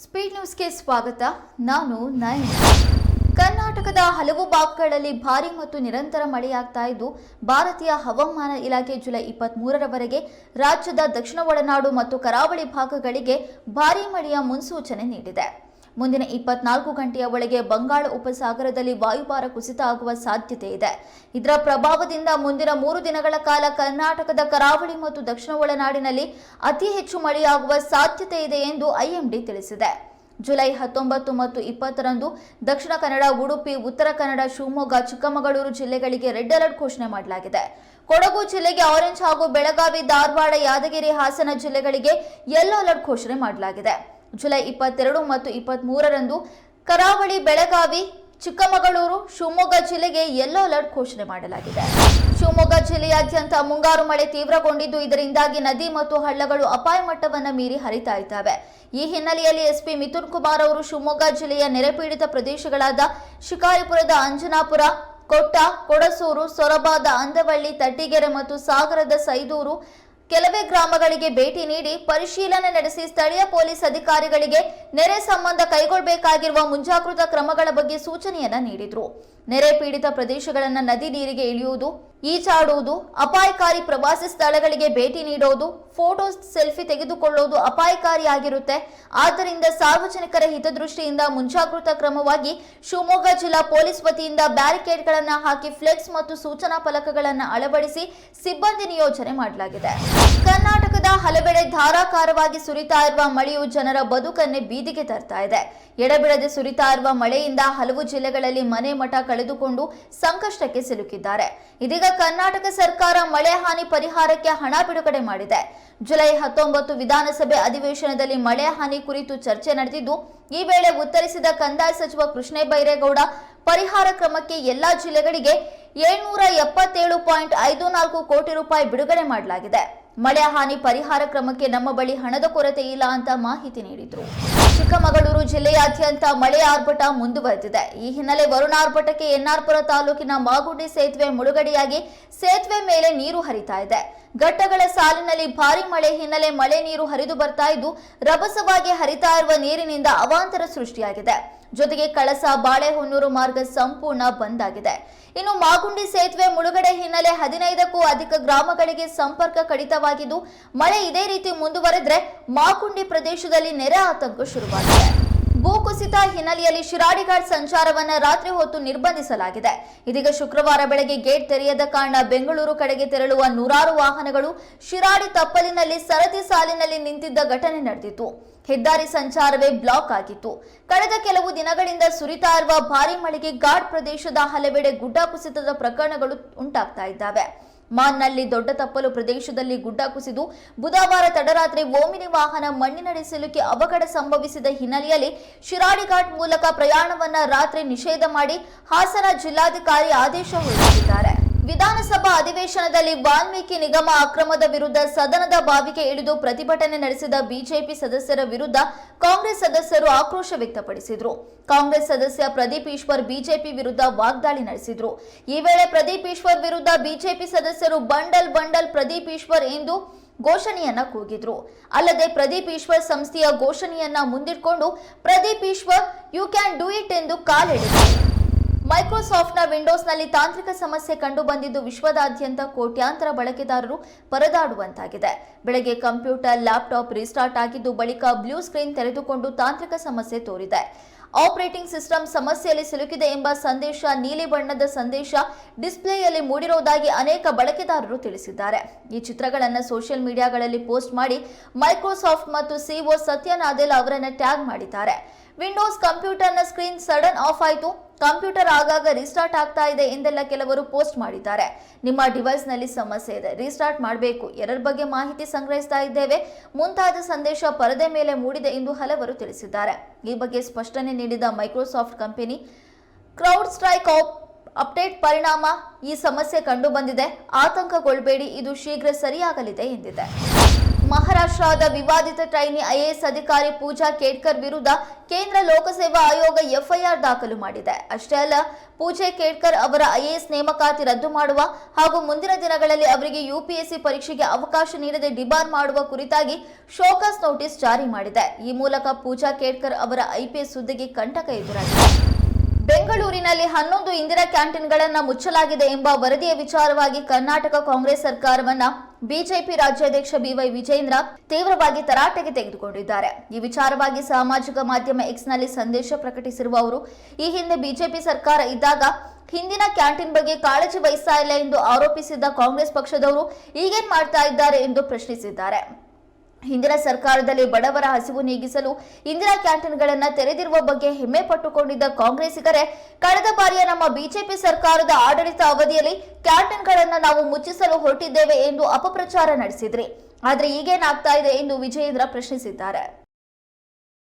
Speed ನ್ಯೂಸ್ಗೆ ಸ್ವಾಗತ. ನಾನು ನಯನ್. ಕರ್ನಾಟಕದ ಹಲವು ಭಾಗಗಳಲ್ಲಿ ಭಾರಿ ಮತ್ತು ನಿರಂತರ ಮಳೆಯಾಗ್ತಾ ಇದ್ದು, ಭಾರತೀಯ ಹವಾಮಾನ ಇಲಾಖೆ ಜುಲೈ ಇಪ್ಪತ್ತ್ ಮೂರರವರೆಗೆ ರಾಜ್ಯದ ದಕ್ಷಿಣ ಒಳನಾಡು ಮತ್ತು ಕರಾವಳಿ ಭಾಗಗಳಿಗೆ ಭಾರೀ ಮಳೆಯ ಮುನ್ಸೂಚನೆ ನೀಡಿದೆ. ಮುಂದಿನ ಇಪ್ಪತ್ನಾಲ್ಕು ಗಂಟೆಯ ಒಳಗೆ ಬಂಗಾಳ ಉಪಸಾಗರದಲ್ಲಿ ವಾಯುಭಾರ ಕುಸಿತ ಆಗುವ ಸಾಧ್ಯತೆ ಇದೆ. ಇದರ ಪ್ರಭಾವದಿಂದ ಮುಂದಿನ ಮೂರು ದಿನಗಳ ಕಾಲ ಕರ್ನಾಟಕದ ಕರಾವಳಿ ಮತ್ತು ದಕ್ಷಿಣ ಒಳನಾಡಿನಲ್ಲಿ ಅತಿ ಹೆಚ್ಚು ಮಳೆಯಾಗುವ ಸಾಧ್ಯತೆ ಇದೆ ಎಂದು ಐಎಂಡಿ ತಿಳಿಸಿದೆ. ಜುಲೈ ಹತ್ತೊಂಬತ್ತು ಮತ್ತು ಇಪ್ಪತ್ತರಂದು ದಕ್ಷಿಣ ಕನ್ನಡ, ಉಡುಪಿ, ಉತ್ತರ ಕನ್ನಡ, ಶಿವಮೊಗ್ಗ, ಚಿಕ್ಕಮಗಳೂರು ಜಿಲ್ಲೆಗಳಿಗೆ ರೆಡ್ ಅಲರ್ಟ್ ಘೋಷಣೆ ಮಾಡಲಾಗಿದೆ. ಕೊಡಗು ಜಿಲ್ಲೆಗೆ ಆರೆಂಜ್ ಹಾಗೂ ಬೆಳಗಾವಿ, ಧಾರವಾಡ, ಯಾದಗಿರಿ, ಹಾಸನ ಜಿಲ್ಲೆಗಳಿಗೆ ಯೆಲ್ಲೋ ಅಲರ್ಟ್ ಘೋಷಣೆ ಮಾಡಲಾಗಿದೆ. ಜುಲೈ ಇಪ್ಪತ್ತೆರಡು ಮತ್ತು ಇಪ್ಪತ್ತ್ ಮೂರರಂದು ಕರಾವಳಿ ಬೆಳಗಾವಿ, ಚಿಕ್ಕಮಗಳೂರು, ಶಿವಮೊಗ್ಗ ಜಿಲ್ಲೆಗೆ ಯೆಲ್ಲೋ ಅಲರ್ಟ್ ಘೋಷಣೆ ಮಾಡಲಾಗಿದೆ. ಶಿವಮೊಗ್ಗ ಜಿಲ್ಲೆಯಾದ್ಯಂತ ಮುಂಗಾರು ಮಳೆ ತೀವ್ರಗೊಂಡಿದ್ದು, ಇದರಿಂದಾಗಿ ನದಿ ಮತ್ತು ಹಳ್ಳಗಳು ಅಪಾಯ ಮಟ್ಟವನ್ನು ಮೀರಿ ಹರಿತಾ ಇದ್ದಾವೆ. ಈ ಹಿನ್ನೆಲೆಯಲ್ಲಿ ಎಸ್ಪಿ ಮಿಥುನ್ ಕುಮಾರ್ ಅವರು ಶಿವಮೊಗ್ಗ ಜಿಲ್ಲೆಯ ನೆರೆಪೀಡಿತ ಪ್ರದೇಶಗಳಾದ ಶಿಕಾರಿಪುರದ ಅಂಜನಾಪುರ, ಕೊಟ್ಟ, ಕೊಡಸೂರು, ಸೊರಬಾದ, ಅಂದವಳ್ಳಿ, ತಟ್ಟಿಗೆರೆ ಮತ್ತು ಸಾಗರದ ಸೈದೂರು ಕೆಲವೇ ಗ್ರಾಮಗಳಿಗೆ ಭೇಟಿ ನೀಡಿ ಪರಿಶೀಲನೆ ನಡೆಸಿ ಸ್ಥಳೀಯ ಪೊಲೀಸ್ ಅಧಿಕಾರಿಗಳಿಗೆ ನೆರೆ ಸಂಬಂಧ ಕೈಗೊಳ್ಳಬೇಕಾಗಿರುವ ಮುಂಜಾಗೃತಾ ಕ್ರಮಗಳ ಬಗ್ಗೆ ಸೂಚನೆಯನ್ನ ನೀಡಿದ್ರು. ನೆರೆ ಪೀಡಿತ ಪ್ರದೇಶಗಳನ್ನು ನದಿ ನೀರಿಗೆ ಇಳಿಯುವುದು, ಈಜಾಡುವುದು, ಅಪಾಯಕಾರಿ ಪ್ರವಾಸಿ ಸ್ಥಳಗಳಿಗೆ ಭೇಟಿ ನೀಡುವುದು ಫೋಟೋ ಸೆಲ್ಫಿ ತೆಗೆದುಕೊಳ್ಳುವುದು ಅಪಾಯಕಾರಿಯಾಗಿರುತ್ತೆ. ಆದ್ದರಿಂದ ಸಾರ್ವಜನಿಕರ ಹಿತದೃಷ್ಟಿಯಿಂದ ಮುಂಜಾಗೃತಾ ಕ್ರಮವಾಗಿ ಶಿವಮೊಗ್ಗ ಜಿಲ್ಲಾ ಪೊಲೀಸ್ ವತಿಯಿಂದ ಬ್ಯಾರಿಕೇಡ್ಗಳನ್ನು ಹಾಕಿ ಫ್ಲೆಕ್ಸ್ ಮತ್ತು ಸೂಚನಾ ಫಲಕಗಳನ್ನು ಅಳವಡಿಸಿ ಸಿಬ್ಬಂದಿ ನಿಯೋಜನೆ ಮಾಡಲಾಗಿದೆ. ಕರ್ನಾಟಕದ ಹಲವೆಡೆ ಧಾರಾಕಾರವಾಗಿ ಸುರಿತಾ ಇರುವ ಮಳೆಯು ಜನರ ಬದುಕನ್ನೇ ಬೀದಿಗೆ ತರ್ತಾ ಇದೆ. ಎಡಬಿಡದೆ ಸುರಿತಾ ಇರುವ ಮಳೆಯಿಂದ ಹಲವು ಜಿಲ್ಲೆಗಳಲ್ಲಿ ಮನೆ ಮಠ ಕಳೆದುಕೊಂಡು ಸಂಕಷ್ಟಕ್ಕೆ ಸಿಲುಕಿದ್ದಾರೆ. ಇದೀಗ ಕರ್ನಾಟಕ ಸರ್ಕಾರ ಮಳೆ ಹಾನಿ ಪರಿಹಾರಕ್ಕೆ ಹಣ ಬಿಡುಗಡೆ ಮಾಡಿದೆ. ಜುಲೈ ಹತ್ತೊಂಬತ್ತು ವಿಧಾನಸಭೆ ಅಧಿವೇಶನದಲ್ಲಿ ಮಳೆ ಹಾನಿ ಕುರಿತು ಚರ್ಚೆ ನಡೆದಿದ್ದು, ಈ ವೇಳೆ ಉತ್ತರಿಸಿದ ಕಂದಾಯ ಸಚಿವ ಕೃಷ್ಣೇ ಬೈರೇಗೌಡ ಪರಿಹಾರ ಕ್ರಮಕ್ಕೆ ಎಲ್ಲಾ ಜಿಲ್ಲೆಗಳಿಗೆ ಏಳ್ನೂರ ಎಪ್ಪತ್ತೇಳು ಪಾಯಿಂಟ್ ಐದು ನಾಲ್ಕು ಕೋಟಿ ರೂಪಾಯಿ ಬಿಡುಗಡೆ ಮಾಡಲಾಗಿದೆ. ಮಳೆ ಹಾನಿ ಪರಿಹಾರ ಕ್ರಮಕ್ಕೆ ನಮ್ಮ ಬಳಿ ಹಣದ ಕೊರತೆ ಇಲ್ಲ ಅಂತ ಮಾಹಿತಿ ನೀಡಿದ್ರು. ಚಿಕ್ಕಮಗಳೂರು ಜಿಲ್ಲೆಯಾದ್ಯಂತ ಮಳೆ ಆರ್ಭಟ ಮುಂದುವರೆದಿದೆ. ಈ ಹಿನ್ನೆಲೆ ವರುಣಾರ್ಭಟಕ್ಕೆ ಎನ್ಆರ್ಪುರ ತಾಲೂಕಿನ ಮಾಗುಡಿ ಸೇತುವೆ ಮುಳುಗಡೆಯಾಗಿ ಸೇತುವೆ ಮೇಲೆ ನೀರು ಹರಿತಾ ಇದೆ. ಘಟ್ಟಗಳ ಸಾಲಿನಲ್ಲಿ ಭಾರಿ ಮಳೆ ಹಿನ್ನೆಲೆ ಮಳೆ ನೀರು ಹರಿದು ಬರ್ತಾ ಇದ್ದು, ರಭಸವಾಗಿ ಹರಿತಾ ಇರುವ ನೀರಿನಿಂದ ಅವಾಂತರ ಸೃಷ್ಟಿಯಾಗಿದೆ. ಜೊತೆಗೆ ಕಳಸ ಬಾಳೆಹೊನ್ನೂರು ಮಾರ್ಗ ಸಂಪೂರ್ಣ ಬಂದ್ ಆಗಿದೆ. ಇನ್ನು ಮಾಗುಂಡಿ ಸೇತುವೆ ಮುಳುಗಡೆ ಹಿನ್ನೆಲೆ ಹದಿನೈದಕ್ಕೂ ಅಧಿಕ ಗ್ರಾಮಗಳಿಗೆ ಸಂಪರ್ಕ ಕಡಿತವಾಗಿದ್ದು, ಮಳೆ ಇದೇ ರೀತಿ ಮುಂದುವರೆದ್ರೆ ಮಾಕುಂಡಿ ಪ್ರದೇಶದಲ್ಲಿ ನೆರೆ ಆತಂಕ ಶುರುವಾಗಿದೆ. ಭೂಕುಸಿತ ಹಿನ್ನೆಲೆಯಲ್ಲಿ ಶಿರಾಡಿಘಾಟ್ ಸಂಚಾರವನ್ನು ರಾತ್ರಿ ಹೊತ್ತು ನಿರ್ಬಂಧಿಸಲಾಗಿದೆ. ಇದೀಗ ಶುಕ್ರವಾರ ಬೆಳಗ್ಗೆ ಗೇಟ್ ತೆರೆಯದ ಕಾರಣ ಬೆಂಗಳೂರು ಕಡೆಗೆ ತೆರಳುವ ನೂರಾರು ವಾಹನಗಳು ಶಿರಾಡಿ ತಪ್ಪಲಿನಲ್ಲಿ ಸರತಿ ಸಾಲಿನಲ್ಲಿ ನಿಂತಿದ್ದ ಘಟನೆ ನಡೆದಿತ್ತು. ಹೆದ್ದಾರಿ ಸಂಚಾರವೇ ಬ್ಲಾಕ್ ಆಗಿತ್ತು. ಕಳೆದ ಕೆಲವು ದಿನಗಳಿಂದ ಸುರಿತಾ ಇರುವ ಭಾರಿ ಮಳೆಗೆ ಘಾಟ್ ಪ್ರದೇಶದ ಹಲವೆಡೆ ಗುಡ್ಡ ಕುಸಿತದ ಪ್ರಕರಣಗಳು ಉಂಟಾಗ್ತಾ ಇದ್ದಾವೆ. ಮಾನ್ನಲ್ಲಿ ದೊಡ್ಡ ತಪ್ಪಲು ಪ್ರದೇಶದಲ್ಲಿ ಗುಡ್ಡ ಕುಸಿದು ಬುಧವಾರ ತಡರಾತ್ರಿ ಓಮಿನಿ ವಾಹನ ಮಣ್ಣಿನಡಿ ಸಿಲುಕಿ ಅವಘಡ ಸಂಭವಿಸಿದ ಹಿನ್ನೆಲೆಯಲ್ಲಿ ಶಿರಾಡಿಘಾಟ್ ಮೂಲಕ ಪ್ರಯಾಣವನ್ನ ರಾತ್ರಿ ನಿಷೇಧ ಮಾಡಿ ಹಾಸನ ಜಿಲ್ಲಾಧಿಕಾರಿ ಆದೇಶ ಹೊರಡಿಸಿದ್ದಾರೆ. ವಿಧಾನಸಭಾ ಅಧಿವೇಶನದಲ್ಲಿ ವಾಲ್ಮೀಕಿ ನಿಗಮ ಅಕ್ರಮದ ವಿರುದ್ಧ ಸದನದ ಬಾವಿಗೆ ಇಳಿದು ಪ್ರತಿಭಟನೆ ನಡೆಸಿದ ಬಿಜೆಪಿ ಸದಸ್ಯರ ವಿರುದ್ಧ ಕಾಂಗ್ರೆಸ್ ಸದಸ್ಯರು ಆಕ್ರೋಶ ವ್ಯಕ್ತಪಡಿಸಿದರು. ಕಾಂಗ್ರೆಸ್ ಸದಸ್ಯ ಪ್ರದೀಪ್ ಈಶ್ವರ್ ಬಿಜೆಪಿ ವಿರುದ್ಧ ವಾಗ್ದಾಳಿ ನಡೆಸಿದ್ರು. ಈ ವೇಳೆ ಪ್ರದೀಪ್ ಈಶ್ವರ್ ವಿರುದ್ಧ ಬಿಜೆಪಿ ಸದಸ್ಯರು ಬಂಡಲ್ ಬಂಡಲ್ ಪ್ರದೀಪ್ ಈಶ್ವರ್ ಎಂದು ಘೋಷಣೆಯನ್ನ ಕೂಗಿದ್ರು. ಅಲ್ಲದೆ ಪ್ರದೀಪ್ ಈಶ್ವರ್ ಸಂಸ್ಥೆಯ ಘೋಷಣೆಯನ್ನ ಮುಂದಿಟ್ಕೊಂಡು Pradeep Eshwar you can do it ಎಂದು ಕಾಲೆಳೆದರು. ಮೈಕ್ರೋಸಾಫ್ಟ್ನ ವಿಂಡೋಸ್ನಲ್ಲಿ ತಾಂತ್ರಿಕ ಸಮಸ್ಯೆ ಕಂಡು ಬಂದಿದ್ದು ವಿಶ್ವದಾದ್ಯಂತ ಕೋಟ್ಯಾಂತರ ಬಳಕೆದಾರರು ಪರದಾಡುವಂತಾಗಿದೆ. ಬೆಳಗ್ಗೆ ಕಂಪ್ಯೂಟರ್, ಲ್ಯಾಪ್ಟಾಪ್ ರೀಸ್ಟಾರ್ಟ್ ಆಗಿದ್ದು ಬಳಿಕ ಬ್ಲೂ ಸ್ಕ್ರೀನ್ ತೆರೆದುಕೊಂಡು ತಾಂತ್ರಿಕ ಸಮಸ್ಯೆ ತೋರಿದೆ. ಆಪರೇಟಿಂಗ್ ಸಿಸ್ಟಮ್ ಸಮಸ್ಯೆಯಲ್ಲಿ ಸಿಲುಕಿದೆ ಎಂಬ ಸಂದೇಶ, ನೀಲಿ ಬಣ್ಣದ ಸಂದೇಶ ಡಿಸ್ಪ್ಲೇಯಲ್ಲಿ ಮೂಡಿರುವುದಾಗಿ ಅನೇಕ ಬಳಕೆದಾರರು ತಿಳಿಸಿದ್ದಾರೆ. ಈ ಚಿತ್ರಗಳನ್ನು ಸೋಷಿಯಲ್ ಮೀಡಿಯಾಗಳಲ್ಲಿ ಪೋಸ್ಟ್ ಮಾಡಿ ಮೈಕ್ರೋಸಾಫ್ಟ್ ಮತ್ತು ಸಿಒ ಸತ್ಯ ಅವರನ್ನು ಅವರನ್ನ ಟ್ಯಾಗ್ ಮಾಡಿದ್ದಾರೆ. ವಿಂಡೋಸ್ ಕಂಪ್ಯೂಟರ್ನ ಸ್ಕ್ರೀನ್ ಸಡನ್ ಆಫ್ ಆಯಿತು. ಕಂಪ್ಯೂಟರ್ ಆಗಾಗ ರೀಸ್ಟಾರ್ಟ್ ಆಗ್ತಾ ಇದೆ ಎಂದೆಲ್ಲ ಕೆಲವರು ಪೋಸ್ಟ್ ಮಾಡಿದ್ದಾರೆ. ನಿಮ್ಮ ಡಿವೈಸ್ನಲ್ಲಿ ಸಮಸ್ಯೆ ಇದೆ. ರೀಸ್ಟಾರ್ಟ್ ಮಾಡಬೇಕು. ಎರರ್ ಬಗ್ಗೆ ಮಾಹಿತಿ ಸಂಗ್ರಹಿಸ್ತಾ ಇದ್ದೇವೆ. ಮುಂತಾದ ಸಂದೇಶ ಪರದೆ ಮೇಲೆ ಮೂಡಿದೆ ಎಂದು ಹಲವರು ತಿಳಿಸಿದ್ದಾರೆ. ಈ ಬಗ್ಗೆ ಸ್ಪಷ್ಟನೆ ನೀಡಿದ Microsoft company CrowdStrike of update ಪರಿಣಾಮ ಈ ಸಮಸ್ಯೆ ಕಂಡುಬಂದಿದೆ ಆತಂಕಗೊಳ್ಳಬೇಡಿ ಇದು ಶೀಘ್ರ ಸರಿಯಾಗಲಿದೆ ಎಂದಿದೆ. ಮಹಾರಾಷ್ಟ್ರದ ವಿವಾದಿತ ಟ್ರೈನಿ ಐಎಎಸ್ ಅಧಿಕಾರಿ ಪೂಜಾ ಕೇಡ್ಕರ್ ವಿರುದ್ಧ ಕೇಂದ್ರ ಲೋಕಸೇವಾ ಆಯೋಗ ಎಫ್ಐಆರ್ ದಾಖಲು ಮಾಡಿದೆ. ಅಷ್ಟೇ ಅಲ್ಲ, ಪೂಜೆ ಕೇಡ್ಕರ್ ಅವರ ಐಎಎಸ್ ನೇಮಕಾತಿ ರದ್ದು ಮಾಡುವ ಹಾಗೂ ಮುಂದಿನ ದಿನಗಳಲ್ಲಿ ಅವರಿಗೆ ಯುಪಿಎಸ್ಸಿ ಪರೀಕ್ಷೆಗೆ ಅವಕಾಶ ನೀಡದೆ ಡಿಬಾರ್ ಮಾಡುವ ಕುರಿತಾಗಿ ಶೋಕಾಸ್ ನೋಟಿಸ್ ಜಾರಿ ಮಾಡಿದೆ. ಈ ಮೂಲಕ ಪೂಜಾ ಕೇಡ್ಕರ್ ಅವರ ಐಪಿಎಸ್ ಹುದ್ದೆಗೆ ಕಂಟಕ ಎದುರಾಗಿದೆ. ಬೆಂಗಳೂರಿನಲ್ಲಿ ಹನ್ನೊಂದು ಇಂದಿರಾ ಕ್ಯಾಂಟೀನ್ಗಳನ್ನು ಮುಚ್ಚಲಾಗಿದೆ ಎಂಬ ವರದಿಯ ವಿಚಾರವಾಗಿ ಕರ್ನಾಟಕ ಕಾಂಗ್ರೆಸ್ ಸರ್ಕಾರವನ್ನ ಬಿಜೆಪಿ ರಾಜ್ಯಾಧ್ಯಕ್ಷ ಬಿವೈ ವಿಜೇಂದ್ರ ತೀವ್ರವಾಗಿ ತರಾಟೆಗೆ ತೆಗೆದುಕೊಂಡಿದ್ದಾರೆ. ಈ ವಿಚಾರವಾಗಿ ಸಾಮಾಜಿಕ ಮಾಧ್ಯಮ ಎಕ್ಸ್ನಲ್ಲಿ ಸಂದೇಶ ಪ್ರಕಟಿಸಿರುವ ಅವರು ಈ ಹಿಂದೆ ಬಿಜೆಪಿ ಸರ್ಕಾರ ಇದ್ದಾಗ ಹಿಂದಿನ ಕ್ಯಾಂಟೀನ್ ಬಗ್ಗೆ ಕಾಳಜಿ ವಹಿಸ್ತಾ ಇಲ್ಲ ಎಂದು ಆರೋಪಿಸಿದ್ದ ಕಾಂಗ್ರೆಸ್ ಪಕ್ಷದವರು ಈಗೇನ್ ಮಾಡ್ತಾ ಇದ್ದಾರೆ ಎಂದು ಪ್ರಶ್ನಿಸಿದ್ದಾರೆ. ಹಿಂದಿನ ಸರ್ಕಾರದಲ್ಲಿ ಬಡವರ ಹಸಿವು ನೀಗಿಸಲು ಇಂದಿರಾ ಕ್ಯಾಂಟೀನ್ಗಳನ್ನ ತೆರೆದಿರುವ ಬಗ್ಗೆ ಹೆಮ್ಮೆ ಪಟ್ಟುಕೊಂಡಿದ್ದ ಕಾಂಗ್ರೆಸ್ಸಿಗರೇ ಕಳೆದ ಬಾರಿಯ ನಮ್ಮ ಬಿಜೆಪಿ ಸರ್ಕಾರದ ಆಡಳಿತ ಅವಧಿಯಲ್ಲಿ ಕ್ಯಾಂಟೀನ್ಗಳನ್ನ ನಾವು ಮುಚ್ಚಿಸಲು ಹೊರಟಿದ್ದೇವೆ ಎಂದು ಅಪಪ್ರಚಾರ ನಡೆಸಿದ್ರಿ. ಆದರೆ ಈಗೇನಾಗ್ತಾ ಇದೆ ಎಂದು ವಿಜಯೇಂದ್ರ ಪ್ರಶ್ನಿಸಿದ್ದಾರೆ.